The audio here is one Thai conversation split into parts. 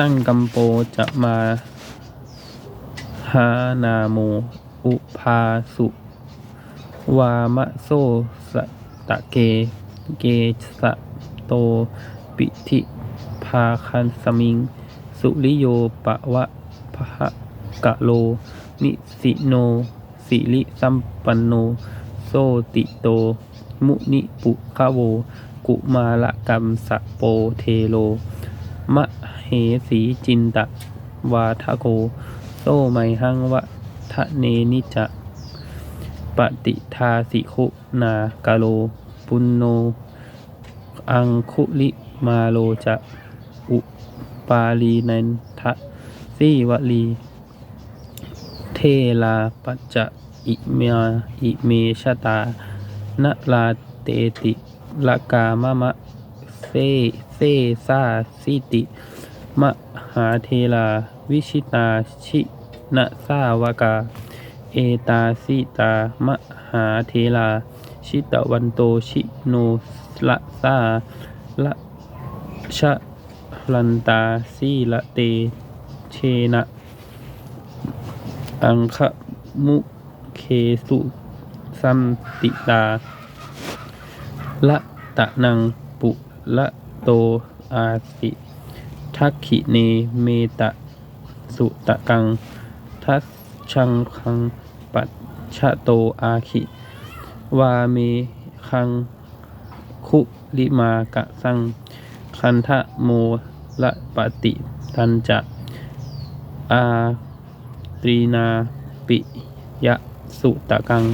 สังกัมโปจะมาหานาโม อุพาสุ วามะโซสะตะเก เกสะโต ปิธิพาคันสมิง สุริโยปะวะพะกะโล นิสิโน สิริสัมปันโน โซติโต มุนิปุคะโว กุมาละกัมสะโปเทโล มะ เหสีจินตะ วาทะโก โซไมหังวะทะเนนิจะปฏิทาสิคุนากาโล ปุณโน อังคุลิมาโลจะ อุปาลีนันทะสีวลี เทลาปัจจะอิเมอิเมชะตานะลาเตติละกามะมะเซเซซาสิติ มหาเทลาวิชิตาชินสาวกา เอตาสิตามหาเทลาชิตวันโตชิโนละสาละชะลันตาสีละเตเชนะ อังคะมุเคสุสัมติตาละตะนังปุละโตอาสิ ทักขิเน เมตะสุตะกัง ทัสชังคังปัจชะโตอาคิวาเมคังคุลิมากะสัง คันทะโมละปฏิทันจะ อาตรีนาปิยะสุตะกัง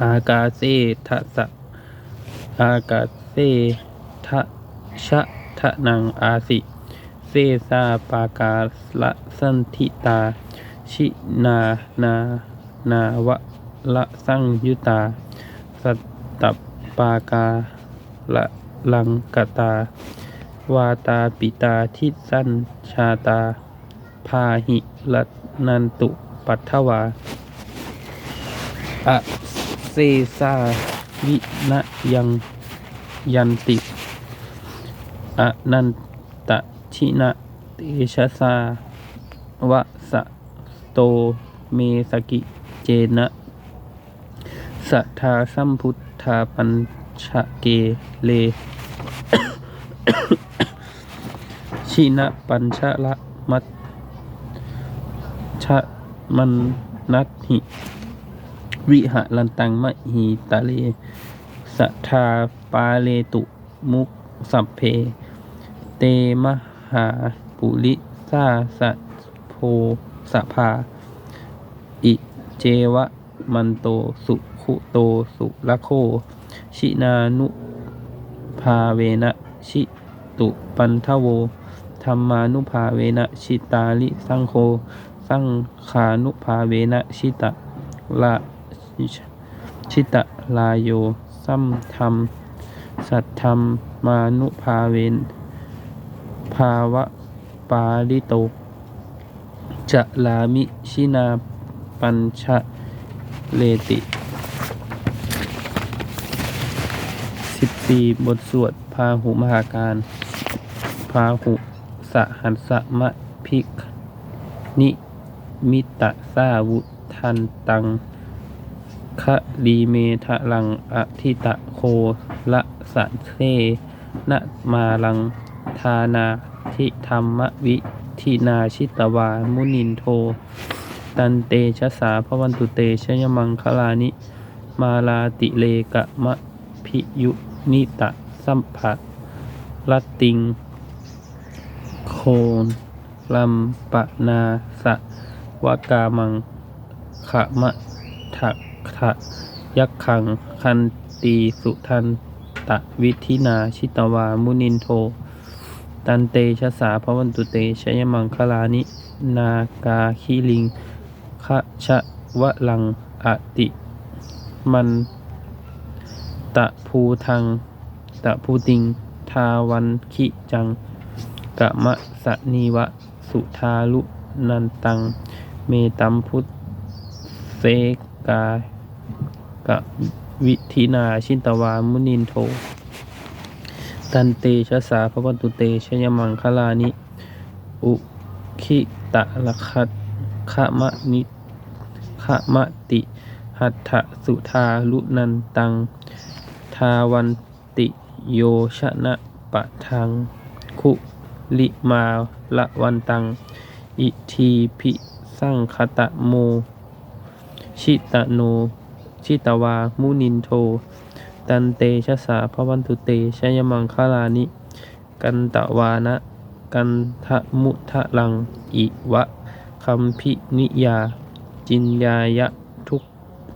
อากาเซทะสะอากาเซทะชะทะนังอาสิ เซซาปากาละสันทิตา ชินานานาวะละสังยุตา สัตตปากาละลังกตา วาตาปิตาทิสันชาตา พาหิละนันตุปัทถวาอะเซซาวินะยังยันติอะนันต ชินะเตชะสาวะสะโตเมสกิเจนะสัทธาสัมพุทธาปัญชะเกเลชินะปัญชะละมัตชะมันนัตหิวิหะลันตังมะหีตะเลสัทธาปาเลตุมุกสัพเพ เตมห หาปุริสาสะโพสภา อิเจวะมันโตสุขุโตสุละโค ชินานุภาเวนะชิตุปันทโวธรรมานุภาเวนะชิตาลิสังโฆสังขานุภาเวนะชิตะละชิตะลายโย สัมธรรม สัทธรรมมานุภาเวนาวะปาลิโตจะลามิชินาปัญชะเลติสิบสี่บทสวด พาหุมหาการ พาหุสหัสสะมะพิก นิ มิตะสาวุทันตังคะลีเมทะลังอทิตะโคละสะเซนะมาลัง ทานาิธรรมวิทินาชิตวา มุนินโท ตันเตชะสาพวันตุเตชยมังคลานิ มาลาติเลกะมะพิยุนิตะสัมภะลัตติง โคนลัมปะนาสะวากามังขะมะทะทะยักขังคันตีสุทันตะวิธินาชิตวา มุนินโท ตันเตชะสาพระวันตุเตชยมังคลานิ นากาคิลิงขะชะวะลังอติมันตะภูทังตะภูติง ทาวันคิจังกะมะสะนีวะ สุทาลุนันตัง เมตัมพุทเสกากะวิธินาชินตวามุนินโท ตันเตชะสาพระวันตุเตชยมังคลานิ อุคิตะละคัตขะมะนิขะมะติ หัตถสุธาลุนันตัง ทาวันติโยชนะปะทัง คุลิมาละวันตัง อิทีพิสังคตะโม ชิตะโน ชิตวามุนินโท ตันเตชะสาพวันตุเตชยมังคลานิ กันตะวานะ กันทะมุทะลัง อิวะคัมพินิยา จินยายะทุก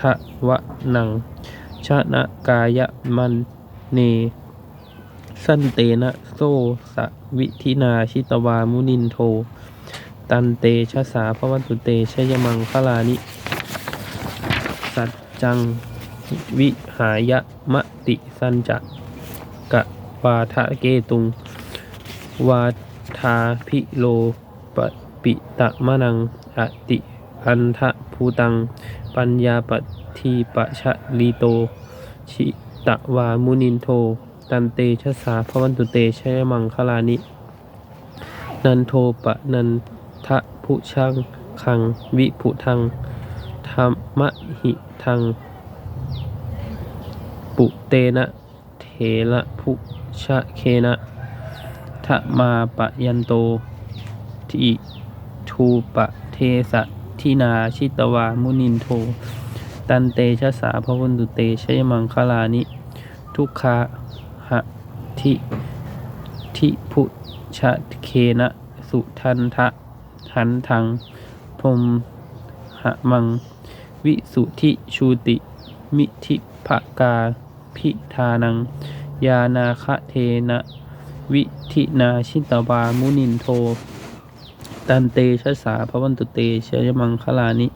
ทะวะนัง ชนะกายะมันเน สันเตนะโซสะวิธินาชิตวามุนินโท ตันเตชะสาพวันตุเตชยมังคลานิ สัจจัง วิหายะมะติสันจะกะวาทะเกตุง วาทาพิโลปปิตะมะนังอติอันทะภูตัง ปัญญาปทีปะชะลีโต ชิตะวามุนินโท ตันเตชะสาพระวันตุเตชยมังคลานิ นันโทปะนันทะพุชังคัง วิพุทังธรรมหิทัง ปุเตนะเถระพุชะเคนะทะมาปะยันโตทิทูปะเทสะทินาชิตวามุนินโท ตันเตชะสาพวันตุเตชยมังคลานิ ทุกขะหะทิทิพุชะเคนะสุทันทะหันทังพรมหะมัง วิสุทธิชูติ มิทิภกา พิธานัง ยานาคะเทนะวิธินาชิตวามุนินโท ตันเตชะสาพระวันตุเตชยมังคลานิ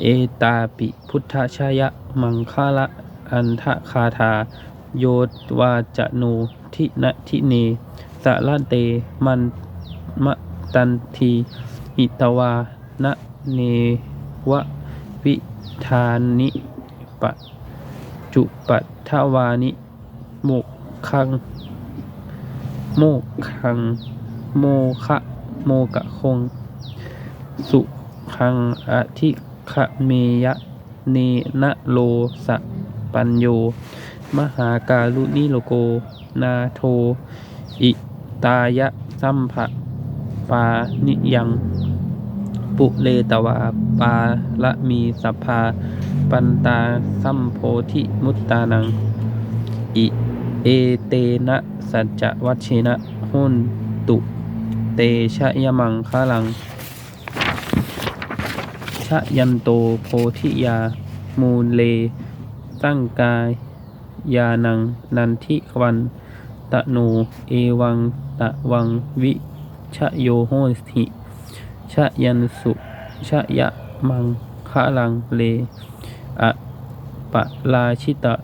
เอตาปิพุทธชายะมังคละอันทะคาธาโยวาจะโนทินะทิเนสะละเตมันมะตันทีหิตวานะเนวะวิธานิปะ จุปัทถวานิโมกคัง โมกคัง โมคะโมกะคง สุขังอธิคะเมยะเนนะโลสะปัญโย มหาการุนิโลโก นาโท อิตายะสัมภะปานิยัง ปุเลตวาปาละมีสัพพาปันตาสัมโพธิมุตตานัง อิเอเตนะสัจจวัชเชนะหุนตุ เตชะยมังคาลัง ชะยันโตโพธิยา มูลเลตั้งกายยานัง นันทิวัน ตะโน เอวัง ตะวังวิชะโยโหติ ชะยันสุชะยะมังคะลังเลอะปะลาชิตะ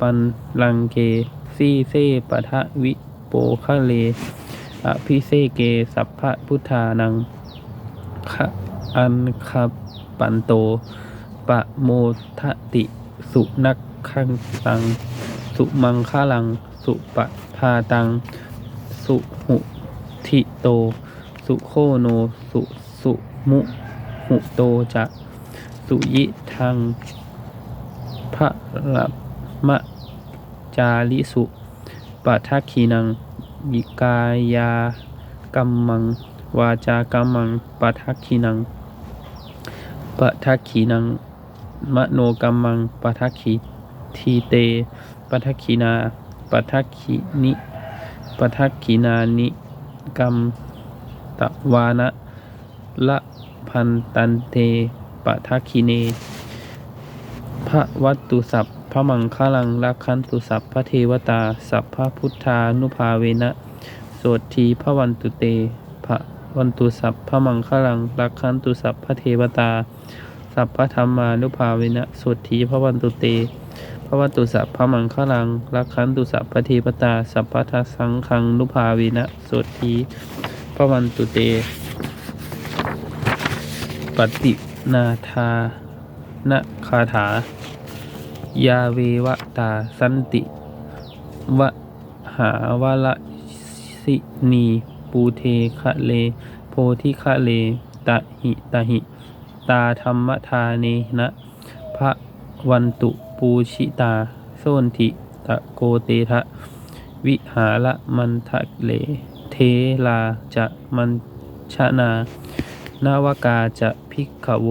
ปันลังเกซีเซปะทะวิโปคะเลอภิเซเกสัพพะพุทธานังคะอันคาปันโต ปะโมทติ สุนักขังตัง สุมังคาลัง สุปะพาตัง สุหุทิโต สุโคโน สุ มุหุโตจะสุยิทังพระละมะจาลิสุปัทักขีนังยิกายากัมมัง วาจากัมมังปัทักขีนังปัทักขีนัง มโนกัมมังปัทักขีทีเตปัทักขีนาปัทักขีนิปัทักขีนานิกัมตะวานะ ละพันตันเตปัทักขีเน พระวัตตุสัพพระมังคลังรักขันตุสัพพระเทวตา สัพพระพุทธานุภาเวนะโสทีพระวันตุเตพระวันตุสัพพระมังคลังรักขันตุสัพพระเทวตา สัพพะธรรมานุภาเวนะโสทีพระวันตุเตพระวันตุสัพพระมังคลังรักขันตุสัพพระเทวตา สัพพะทัสสังคังนุภาเวนะโสทีพระวันตุเต ปฏินาทานะคาถา ยาเววตาสันติวะหาวะละสินีปูเทคะเล โพธิคะเล ตะหิตะหิ ตาธรรมทาเนนะพระวันตุปูชิตาโซนทิตะโกเตทะ วิหารมันทะเล เทลาจะมันชนา นาวกาจะพิกขโว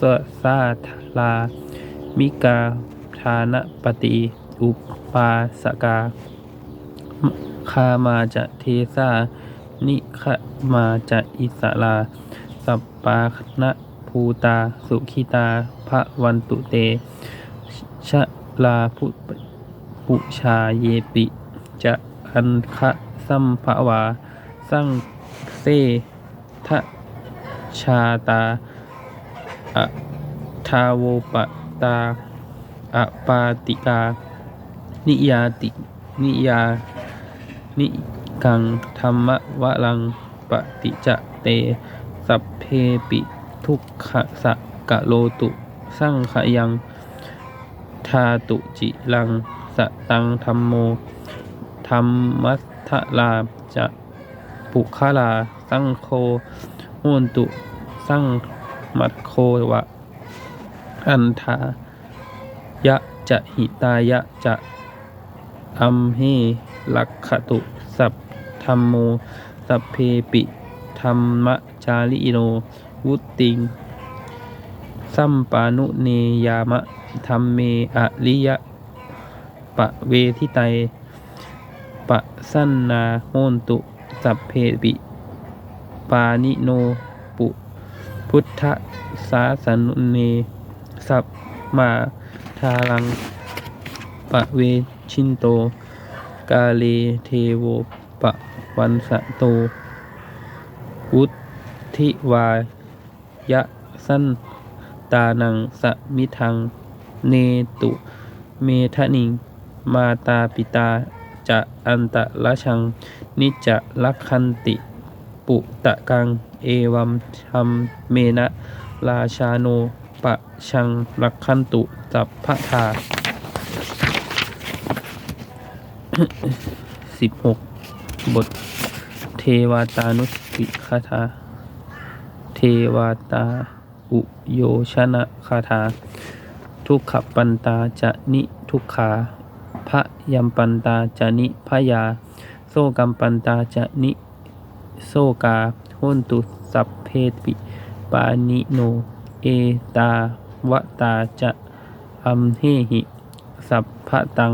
สสาทลา มิกาทานปฏิ อุปาสกา คามาจะเทสานิขมาจะอิสลา สัปปานะภูตา สุขิตา พระวันตุเต ชะลาพุปุชาเยปิ จะอันคะสัมภวา สังเซทะ ชาตาอะทาโวปตาอะปาติกา นิยาติ นิยา นิกัง ธรรมวลัง ปฏิจะเต สัพเพปิ ทุกขะสะกะโลตุ สังขยัง ทาตุจิลัง สตังธรรมโม ธรรมัทลาจะปุคลา สังโฆ โหนตุ สังมัดโควะ อันทายะจะหิตายะจะอัมเฮลักขตุ สัพธรรมโม สัพเพปิธรรมจาริโน วุติง สัมปานุเนยามะธรรมเมอริยะปะเวทิไตยปะสันนาโหนตุ สัพเพปิ ปานิโนปุพุทธสาสนุเนสัพมาทารังปะเวชินโต กาเลเทโวปะวันสะโต วุธิวายะสันตานังสมิทัง เนตุ เมทะนิง มาตาปิตาจะอันตะละชัง นิจจะลักขันติ ปุตะกัง เอวัมชัมเมนะ ราชาโนปะชังลักขันตุสับพพะทาสิบหกบท เทวาตานุสติคาถา เทวาตาอุโยชนะคาถา ทุกขปันตาจะนิทุกขาพระยัมปันตาจะนิพยา โซกัมปันตาจะนิ โซกาโหนตุสัพเพปิปานิโน เอตาวตาจะอัมเฮหิ สัพพะตัง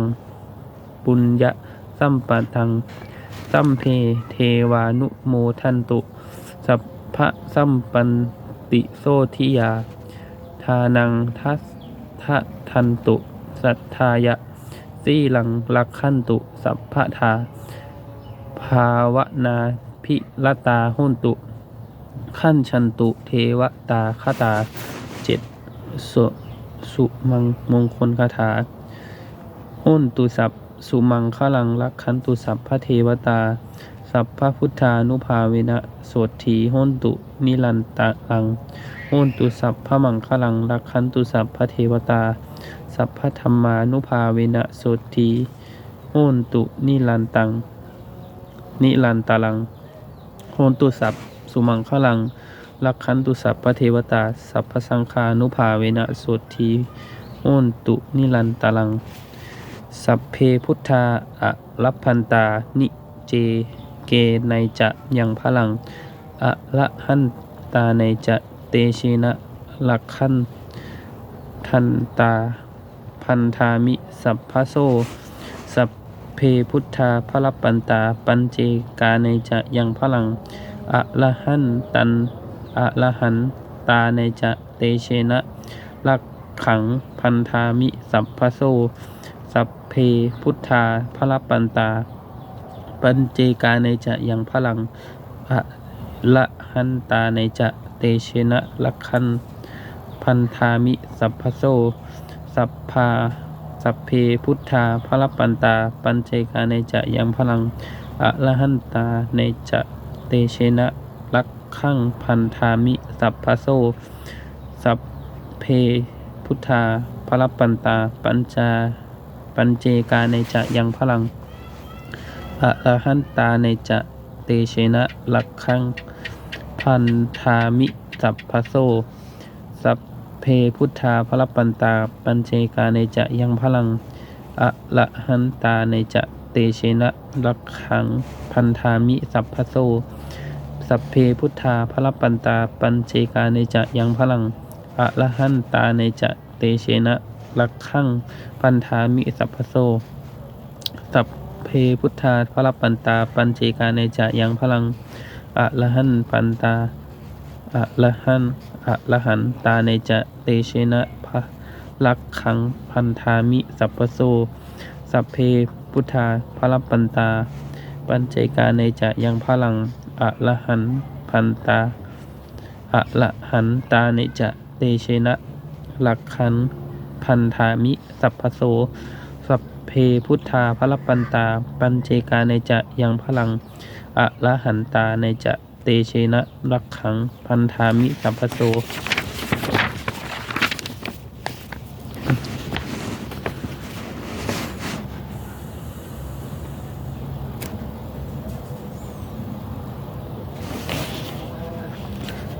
ปุญญะสัมปะทัง สัมเพเทวานุโมทันตุ สัพพะสัมปันติโสทิยา ทานังทัสทะทันตุ สัทธายะสีลังลักขันตุ สัพพะทา ภาวนา พิลตาหุนตุ ขั้นชันตุ เทวตาคตาเจ็ดสุสุมังมงคลคาถาหุนตุสัพสุมังคลังลักขันตุสัพพะเทวตา สัพพะพุทธานุภาเวนะโสถีโหนตุนิรันตะลังโหนตุสัพพะมังคลังลักขันตุสัพพะเทวตา สัพพะธรรมานุภาเวนะโสถีโหนตุนิรันตังนิรันตะลัง โหนตุสัพสุมังคลัง ลักขันตุสัพพะเทวตา สัพพสังฆานุภาเวนะโสถีโหนตุนิรันตลัง สัพเพพุทธาอะรัพพันตา นิเจเกในจะยังพลัง อะละหันตาในจะเตชินะลักขันทันตา พันธามิ สัพพโซสัพ เพพุทธาพระปันตา ปัญเจกาในจะยังพลังอะละหันตันอะละหันตาในจะเตเชนะลักขังพันธามิสัพพะโซ สัพเพพุทธาพระปันตา ปัญเจกาในจะยังพลังอะละหันตาในจะเตเชนะลักขันพันธามิสัพพะโซ สัพพา สัพเพพุทธาพระปันตา ปัญเจกาในจะยังพลังอะละหันตาในจะเตเชนะลักขังพันธามิ สัพพะโซสัพเพพุทธาพระปันตา ปัญจา ปัญเจกาในจะยังพลังอะระหันตาในจะเตเชนะลักขังพันธามิ สัพพโซสัพ เพพุทธาพระปันตาปัญเจกาเนจะยังพลังอะละหันตาเนจะเตเชนะลักขังพันธามิสัพพโซสัพเพพุทธาพระปันตาปัญเจกาเนจะยังพลังอะละหันตาเนจะเตเชนะลักขังพันธามิสัพพโซสัพเพพุทธาพระปันตาปัญเจกาเนจะยังพลังอะละหันปันตาอะละหัน อะละหันตาเนจะเตเชนะพะลักขังพันธามิ สัพพโซสัพเพพุทธาพระปันตา ปัญเจกาเนจะยังพลังอะละหันพันตาอะละหันตาเนจะเตเชนะลักขันพันธามิ สัพพโซสัพเพพุทธาพระปันตา ปัญเจกาเนจะยังพลังอะละหันตาเนจะ เตเชนะรักขัง พันธามิสัพพโส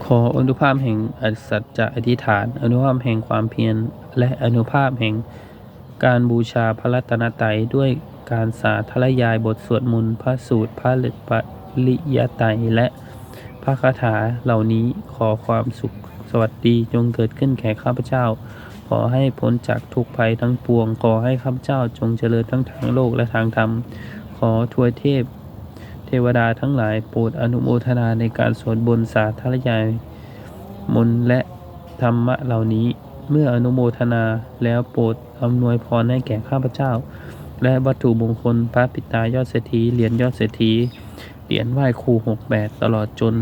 ขออนุภาพแห่งอสัจจะอธิษฐาน อนุภาพแห่งความเพียร และอนุภาพแห่งการบูชาพระรัตนตรัยด้วยการสาธยายบทสวดมนต์พระสูตรพระฤปริยไตรและ ระคาถาเหล่านี้ขอความสุขสวัสดีจงเกิดขึ้นแก่ข้าพเจ้า ขอให้พ้นจากทุกภัยทั้งปวง ขอให้ข้าพเจ้าจงเจริญทั้งทางโลกและทางธรรม ขอทวยเทพ เทวดาทั้งหลายโปรดอนุโมทนาในการสวดบนต์สาธยายมนและธรรมะเหล่านี้ เมื่ออนุโมทนาแล้วโปรดอำนวยพรให้แก่ข้าพเจ้า และวัตถุมงคลพระปิตายอดเศรษฐีเหรียญยอดเศรษฐี เหรียญไหว้ครูหกแบบตลอดจน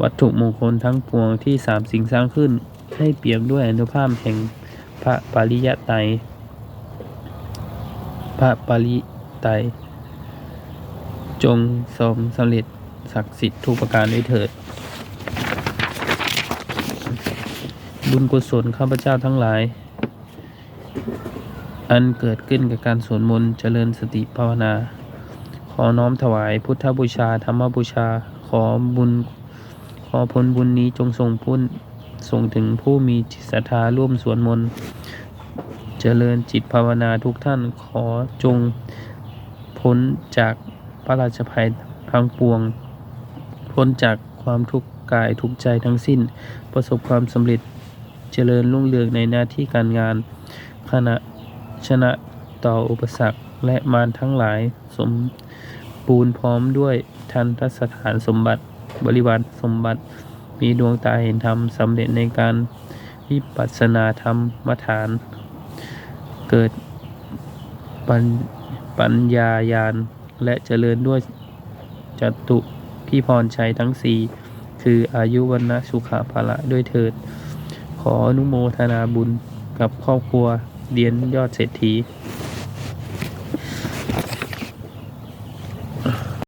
วัตถุมงคลทั้งปวงที่สามสิ่งสร้างขึ้น ให้เปี่ยมด้วยอนุภาพแห่งพระปริยไตรพระปริไตรจงสมสำเร็จศักดิ์สิทธิ์ทุกประการด้วยเถิด บุญกุศลข้าพเจ้าทั้งหลาย อันเกิดขึ้นกับการสวดมนต์เจริญสติภาวนา ขอน้อมถวายพุทธบูชา ธรรมบูชา ขอบุญ ขอผลบุญนี้จงส่งพุ่นส่งถึงผู้มีจิตศรัทธาร่วมสวดมนต์เจริญจิตภาวนาทุกท่านขอจงพ้นจากพระราชภัยทั้งปวง พ้นจากความทุกข์กายทุกใจทั้งสิ้น ประสบความสำเร็จเจริญรุ่งเรืองในหน้าที่การงานขณะชนะต่ออุปสรรคและมารทั้งหลายสม บูรณ์พร้อมด้วยทันทสถานสมบัติบริวารสมบัติ มีดวงตาเห็นธรรมสำเร็จในการวิปัสสนาธรรมฐาน เกิดปัญปัญญายาณและเจริญด้วยจตุพิพรชัยทั้งสี่คืออายุวันนะสุขภาละด้วยเถิด ขออนุโมทนาบุญกับครอบครัวเดียนยอดเศรษฐี